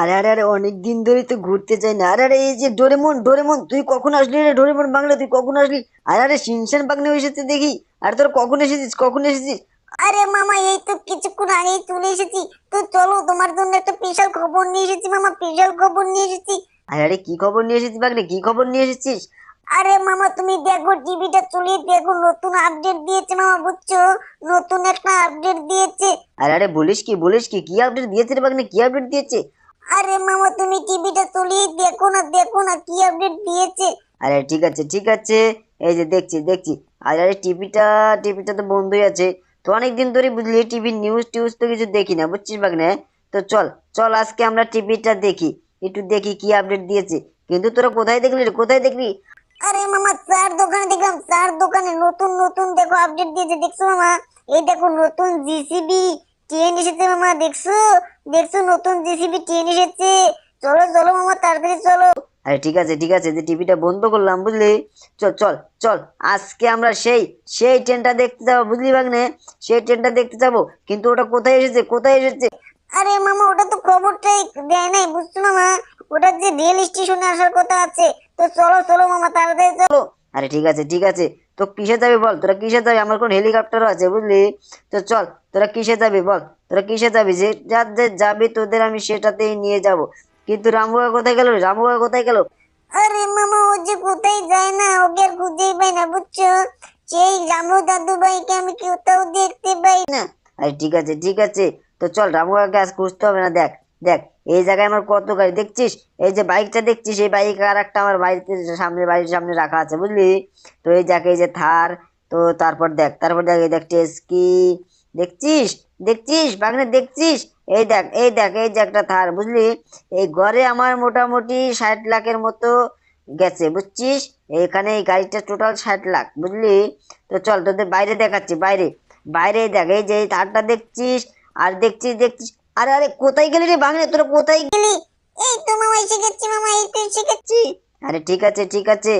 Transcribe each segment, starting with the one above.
আরে আরে আরে অনেক দিন ধরে তো ঘুরতে চাই না। আরে আরে এই যে ডোরেমন ডোরেমন তুই কখন আসলি রে ডোরেমন বাংলা? তুই কখন আসলি? আরে আরে শিনশান বাগনে এসেছে দেখি। আরে তোর কখন এসেছিস? কখন এসেছিস? আরে মামা এই তো কিছুক্ষণ আগেই চলে এসেছি। তো চলো তোমার জন্য একটা স্পেশাল খবর নিয়ে এসেছি মামা স্পেশাল খবর নিয়ে এসেছি। আরে আরে কি খবর নিয়ে এসেছিস বাগনে? কি খবর নিয়ে এসেছিস? আরে মামা তুমি দেখো টিভিটা চলিয়ে দেখো নতুন আপডেট দিয়েছে মামা বুঝছ? নতুন একটা আপডেট দিয়েছে। আরে আরে বলিস কি বলিস কি? কি আপডেট দিয়েছে রে বাগনে? কি আপডেট দিয়েছে? আরে মামা তুমি টিভিটা চলিয়ে দেখো না দেখো না কি আপডেট দিয়েছে। আরে ঠিক আছে ঠিক আছে। এই যে দেখছি দেখছি। আরে আরে টিভিটা টিভিটা তো বন্ধই আছে। তো অনেকদিন ধরে বুঝলি টিভির নিউজ টিউজ তো কিছু দেখি না বুঝছিস বাগনে? তো চল চল আজকে আমরা টিভিটা দেখি একটু দেখি কি আপডেট দিয়েছে। কিন্তু তোরা কোথায় দেখলি রে কোথায় দেখলি? আরে মামা চার দোকানে দেখলাম চার দোকানে নতুন নতুন দেখো আপডেট দিয়েছে দেখছ মামা? এই দেখো নতুন জিসিবি ট্রেন এসেছে মামা দেখছ? দেখছ নতুন জিসিবি ট্রেন এসেছে। চলো চলো মামা তাড়াতাড়ি চলো। আরে ঠিক আছে ঠিক আছে যে টিভিটা বন্ধ করলাম বুঝলি? চল চল চল আজকে আমরা সেই সেই ট্রেনটা দেখতে যাব বুঝলি বাগনে সেই ট্রেনটা দেখতে যাব কিন্তু ওটা কোথায় এসেছে কোথায় এসেছে? আরে মামা ওটা তো খবরটাই দেয় নাই বুঝছ মামা? ওটা যে রেল স্টেশনে আসার কথা আছে। তো চলো চলো মামা তাড়াতাড়ি চলো। আরে ঠিক আছে ঠিক আছে তো কিসে যাবি বল? তোরা কিসে যাবি? আমার কোন হেলিকপ্টারও আছে বুঝলি? তো চল তোরা কিসে যাবি বল? তোরা কিসে যাবি? যে যা যে যাবি তোদের আমি সেটাতেই নিয়ে যাব। কিন্তু রামুয়া কোথায় গেল? রামুয়া কোথায় গেল? আরে মামা ও যে কোথায় যায় না ওকে আর খুঁজেই পাই না বুঝছ? সেই রামু দাদু ভাইকে আমি কোথাও দেখতে পাই না। আরে ঠিক আছে ঠিক আছে। তো চল রামুয়াকে আজ খুঁজতে হবে না দেখ দেখ। এই জায়গায় আমার কত গাড়ি, দেখছিস? এই যে বাইকটা দেখছিস, এই বাইক আর একটা আমার বাড়িতে, সামনে, বাড়ির সামনে রাখা আছে, বুঝলি? তো এই যাকে এই যে থার, তো তারপর দেখ তারপর দেখ, এই দেখ, টেস্কি, দেখছিস? দেখছিস? বাগনে দেখছিস? এই দেখ এই দেখ, এই যে একটা থার, বুঝলি? এই ঘরে আমার মোটামুটি ষাট লাখের মতো গেছে, বুঝছিস? এখানে এই গাড়িটা টোটাল ষাট লাখ, বুঝলি? তো চল, তোদের বাইরে দেখাচ্ছি, বাইরে। বাইরে দেখ, এই যে এই থারটা দেখছিস, আর দেখছিস দেখছিস আরে আরে কোথায় গেলি রে বাংলা তোরা কোথায় গেলি? এই তো মামা এসে গেছি মামা এই তো এসে গেছি আরে ঠিক আছে ঠিক আছে।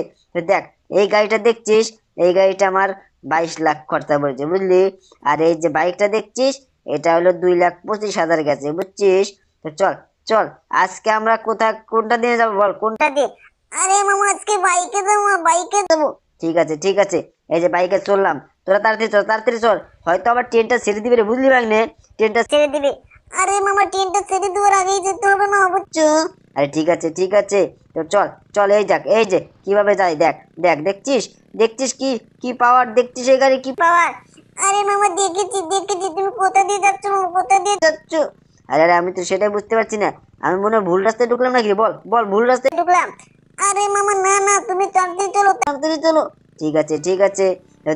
দেখ এই গাড়িটা দেখছিস? এই গাড়িটা আমার বাইশ লাখ খরচা পড়েছে বুঝলি? আর এই যে বাইকটা দেখছিস? এটা হলো দুই লাখ পঁচিশ হাজার গেছে বুঝছিস? তো চল চল আজকে আমরা কোথা কোনটা দিয়ে যাব বল কোনটা দিয়ে? আরে মামা আজকে বাইকে যাব বাইকে যাব। ঠিক আছে ঠিক আছে। এই যে বাইকে চললাম। তোরা তাড়াতাড়ি চল তাড়াতাড়ি চল। হয়তো আবার ট্রেনটা ছেড়ে দিবে রে বুঝলি বাগনে ট্রেনটা ছেড়ে দিবে। আরে মামা ট্রেনটা ছেড়ে দেওয়ার আগেই যেতে হবে না বুঝছ? আরে ঠিক আছে ঠিক আছে। তো চল চল এই যাক এই যে কীভাবে যাই দেখ দেখ দেখছিস? দেখছিস কি কি পাওয়ার দেখছিস এই গাড়ি কি পাওয়ার আরে মামা দেখেছি দেখেছি তুমি কোথা দিয়ে যাচ্ছ মামা কোথা দিয়ে যাচ্ছ? আরে আরে আমি তো সেটাই বুঝতে পারছি না। আমি মনে হয় ভুল রাস্তায় ঢুকলাম নাকি? বল বল ভুল রাস্তায় ঢুকলাম। আরে মামা না না তুমি তাড়াতাড়ি চলো তাড়াতাড়ি চলো। ঠিক আছে ঠিক আছে।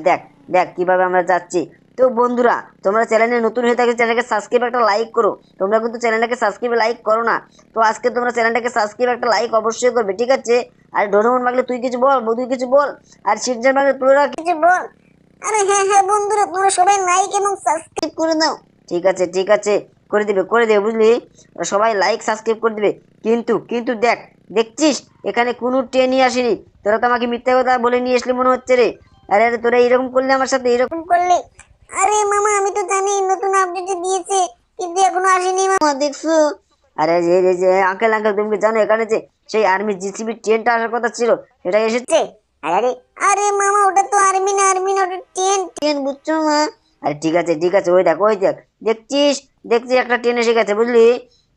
দেখ দেখ কীভাবে আমরা যাচ্ছি। তো বন্ধুরা তোমরা চ্যানেলে নতুন হয়ে থাকলে চ্যানেলকে সাবস্ক্রাইব একটা লাইক করো। তোমরা কিন্তু চ্যানেলটাকে সাবস্ক্রাইব লাইক করো না। তো আজকে তোমরা চ্যানেলটাকে সাবস্ক্রাইব একটা লাইক অবশ্যই করবে ঠিক আছে? আর ডোরেমন মাগলে তুই কিছু বল বধু কিছু বল আর শিরজান মাগলে তোরা কিছু বল? আরে হ্যাঁ হ্যাঁ বন্ধুরা তোমরা সবাই লাইক এবং সাবস্ক্রাইব করে নাও। ঠিক আছে ঠিক আছে করে দিবে করে দেবে বুঝলি? সবাই লাইক সাবস্ক্রাইব করে দিবে। কিন্তু কিন্তু দেখ দেখছিস? এখানে কোনো ট্রেনই আসেনি। তোরা তো আমাকে মিথ্যা কথা বলে নিয়ে আসলি মনে হচ্ছে রে। আরে আরে তোরা এরকম করলে আমার সাথে এরকম করলে? আরে মামা আমি তো জানি নতুন আপডেট দিয়েছে কিন্তু এখনও আসেনি মামা। দেখছ? আরে যে যে যে আঙ্কেল আঙ্কেল তুমি জানো এখানে যে সেই আর্মি জিসিবি ট্রেনটা আসার কথা ছিল? সেটা এসেছে। আরে আরে। মামা ওটা তো আর্মি না আর্মি না ওটা ট্রেন ট্রেন বুঝছ মা? আরে ঠিক আছে ঠিক আছে ওই দেখ ওই দেখ। দেখছিস? দেখছিস একটা ট্রেন এসে গেছে বুঝলি?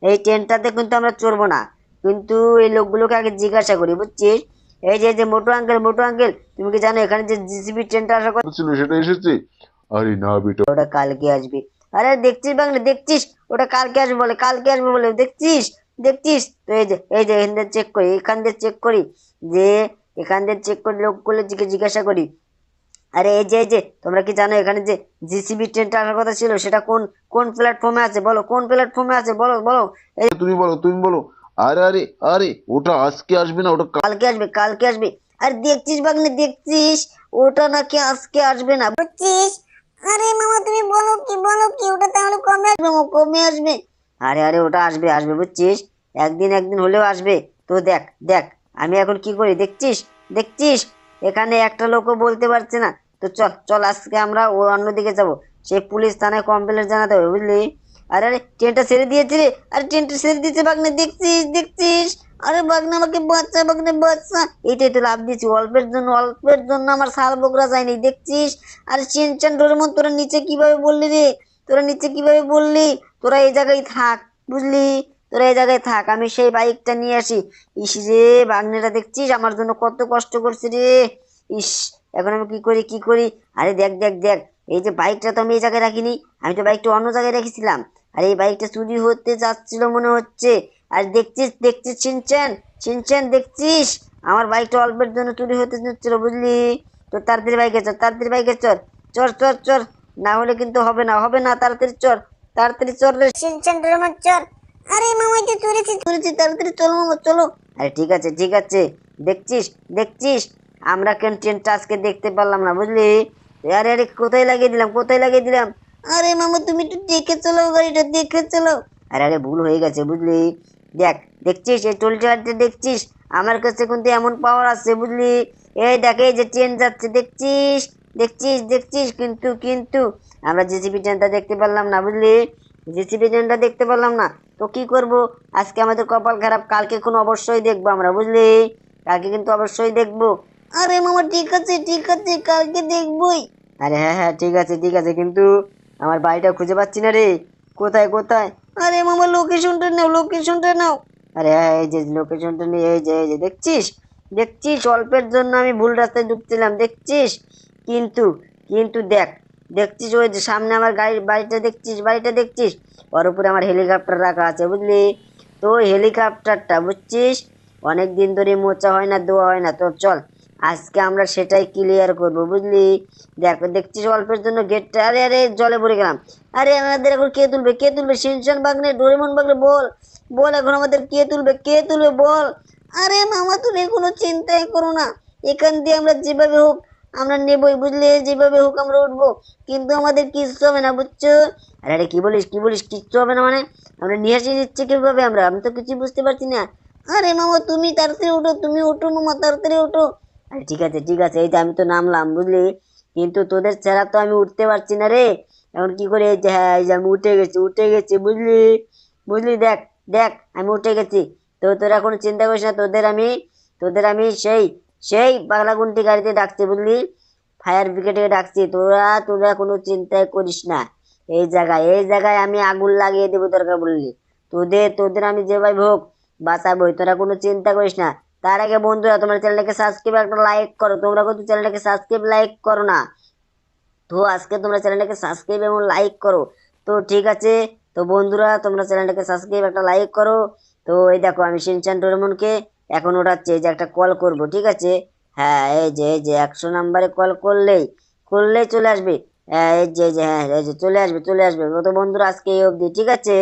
এই ট্রেনটাতে কিন্তু আমরা চড়বো না। কিন্তু এই লোকগুলোকে আগে জিজ্ঞাসা করি বুঝছিস? এই যে যে মোটু আঙ্কেল মোটু আঙ্কেল তুমি কি জানো এখানে যে জিসিবি ট্রেনটা আসার কথা ছিল সেটা এসেছে। আরে না বেটা। ওটা কালকে আসবে। আরে দেখছিস বাংলা দেখছিস? ওটা কালকে আসবে বলে কালকে আসবে বলে দেখছিস? দেখছিস? তো এই যে এই যে এখান চেক করি এখান দিয়ে চেক করি যে এখান দিয়ে চেক করে লোকগুলো জিজ্ঞাসা করি। আরে এই যে এই যে তোমরা কি জানো এখানে যে জিসিবি ট্রেনটা আসার কথা ছিল? সেটা কোন কোন প্ল্যাটফর্মে আছে? বলো কোন প্ল্যাটফর্মে আছে? বলো বলো। তুমি বলো তুমি বলো। আরে আরে আরে ওটা আজকে আসবে না? ওটা কালকে আসবে কালকে আসবে। আর দেখছিস বাগনে দেখছিস? ওটা নাকি আজকে আসবে না? বুঝছিস? আরে মামা তুমি বলো কি বলো কি ওটা তাহলে কমে আসবে মামা, কমে আসবে? আরে আরে ওটা আসবে আসবে বুঝছিস? একদিন একদিন হলেও আসবে। তো দেখ দেখ আমি এখন কি করি দেখছিস? দেখছিস? এখানে একটা লোকও বলতে পারছে না। তো চল চল আজকে আমরা ও অন্যদিকে যাব। সেই পুলিশ থানায় কমপ্লেন জানাতে হবে বুঝলি? আরে আরে ট্রেনটা ছেড়ে দিয়েছে রে। আরে ট্রেনটা ছেড়ে দিয়েছে বাগনে দেখছিস দেখছিস? আরে বাগনে আমাকে বাচ্চা বাগনে বাচ্চা এইটাই তো লাভ দিয়েছি, অল্পের জন্য অল্পের জন্য আমার শাল বকরা যায়নি, দেখছিস? আরে চেনচান ডোরেমন তোরা নিচে কীভাবে বললি রে? তোরা নিচে কীভাবে বললি? তোরা এই জায়গায় থাক, বুঝলি? তোরা এই জায়গায় থাক, আমি সেই বাইকটা নিয়ে আসি। ইস রে বাগনেটা দেখছিস? আমার জন্য কত কষ্ট করছে রে। ইস, এখন আমি কি করি কি করি? আরে, দেখ দেখ দেখ, এই যে বাইকটা তো আমি এই জায়গায় রাখিনি, আমি তো বাইকটা অন্য জায়গায় রেখেছিলাম। আর এই বাইকটা চুরি হতে যাচ্ছিল মনে হচ্ছে। আর দেখছিস দেখছিস চিনছেন চিনছেন দেখছিস? আমার বাইকটা অল্পের জন্য চুরি হতে যাচ্ছিল বুঝলি? তো তাড়াতাড়ি বাইকে চল তাড়াতাড়ি বাইকে চল। চর চর চর না হলে কিন্তু হবে না হবে না তাড়াতাড়ি চর তাড়াতাড়ি চর রে। ডোরেমন চল। আরে মামা এই তো চলেছে চলেছি তাড়াতাড়ি চলো মামা চলো। আরে ঠিক আছে ঠিক আছে। দেখছিস দেখছিস? আমরা কেন ট্রেনটা আজকে দেখতে পারলাম না বুঝলি? আরে আরে কোথায় লাগিয়ে দিলাম কোথায় লাগিয়ে দিলাম? আরে মামা তুমি একটু দেখে চালাও গাড়িটা দেখে চালাও আরে আরে ভুল হয়ে গেছে বুঝলি। দেখ দেখছিস? এই টলটি গাড়িটা দেখছিস? আমার কাছে কিন্তু এমন পাওয়ার আছে বুঝলি। এই দেখ যে ট্রেন যাচ্ছে দেখছিস? দেখছিস দেখছিস? কিন্তু কিন্তু আমরা জেসিবি ট্রেনটা দেখতে পারলাম না বুঝলি। জেসিবি ট্রেনটা দেখতে পারলাম না। তো কি করব? আজকে আমাদের কপাল খারাপ কালকে কোনো অবশ্যই দেখব আমরা বুঝলি। কালকে কিন্তু অবশ্যই দেখব। আরে মামা ঠিক আছে ঠিক আছে কালকে দেখবই। আরে হ্যাঁ হ্যাঁ ঠিক আছে ঠিক আছে। কিন্তু আমার বাড়িটা খুঁজে পাচ্ছি না রে। কোথায় কোথায়? আরে মামা লোকেশনটা নাও লোকেশনটা নাও। আরে এই যে লোকেশনটা নিয়ে, এই যে এই যে, দেখছিস? দেখছিস? অল্পের জন্য আমি ভুল রাস্তায় ঢুকছিলাম, দেখছিস? কিন্তু কিন্তু দেখ, দেখছিস ওই যে সামনে আমার গাড়ির বাড়িটা দেখছিস বাড়িটা দেখছিস? ওর উপরে আমার হেলিকপ্টার রাখা আছে, বুঝলি? তো হেলিকপ্টারটা বুঝছিস? অনেক দিন ধরে মোচা হয় না, দোয়া হয় না, তো চল। আজকে আমরা সেটাই ক্লিয়ার করব, বুঝলি? দেখ, দেখছিস অল্পের জন্য গেটটা আরে আরে, জলে পড়ে গেলাম। আরে, আমাদের এখন কে তুলবে কে তুলবে? সিনশন বাগনে, ডোরেমন বাগনে, বল। বল এখন আমাদের কে তুলবে কে তুলবে, বল। আরে, মামা, তুমি কোনো চিন্তাই করো না। এখান দিয়ে আমরা যেভাবে হোক, আমরা নেবই, বুঝলে? যেভাবে হোক আমরা উঠবো। কিন্তু আমাদের কিচ্ছু হবে না, বুঝছ? আরে আরে, কি বলিস কি বলিস? কিচ্ছু হবে না মানে? আমরা নিয়ে আসি দিচ্ছি কীভাবে আমরা? আমি তো কিছু বুঝতে পারছি না। আরে, মামা, তুমি তাড়াতাড়ি ওঠো তুমি ওঠো মামা, তাড়াতাড়ি ওঠো আরে ঠিক আছে ঠিক আছে, এই যে আমি তো নামলাম, বুঝলি? কিন্তু তোদের ছাড়া তো আমি উঠতে পারছি না রে। এখন কি করে এই যে হ্যাঁ এই যে আমি উঠে গেছি উঠে গেছি, বুঝলি? বুঝলি? দেখ দেখ, আমি উঠে গেছি। তো তোরা কোনো চিন্তা করিস না, তোদের আমি তোদের আমি সেই সেই বাংলাগুন্টি গাড়িতে ডাকছি, বুঝলি? ফায়ার ব্রিগেডে ডাকছি, তোরা তোরা কোনো চিন্তাই করিস না। এই জায়গায় এই জায়গায় আমি আগুন লাগিয়ে দেবো দরকার বললি। তোদের তোদের আমি যেভাবে হোক বাঁচাবোই, তোরা কোনো চিন্তা করিস না। তার আগে বন্ধুরা, তোমার চ্যানেলটাকে সাবস্ক্রাইব একটা লাইক করো। তোমরা কিন্তু চ্যানেলটাকে সাবস্ক্রাইব লাইক করো না। তো আজকে তোমরা চ্যানেলটাকে সাবস্ক্রাইব এবং লাইক করো। তো ঠিক আছে, তো বন্ধুরা, তোমরা চ্যানেলটাকে সাবস্ক্রাইব একটা লাইক করো। তো এই দেখো, আমি সিনচান ডোরেমনকে এখন ওঠাচ্ছি। যে একটা কল করব, ঠিক আছে? হ্যাঁ এই যে এই যে, একশো নাম্বারে কল করলেই করলেই চলে আসবে। হ্যাঁ এই যে হ্যাঁ এই যে, চলে আসবে চলে আসবে। তো বন্ধুরা, আজকে এই অবধি, ঠিক আছে?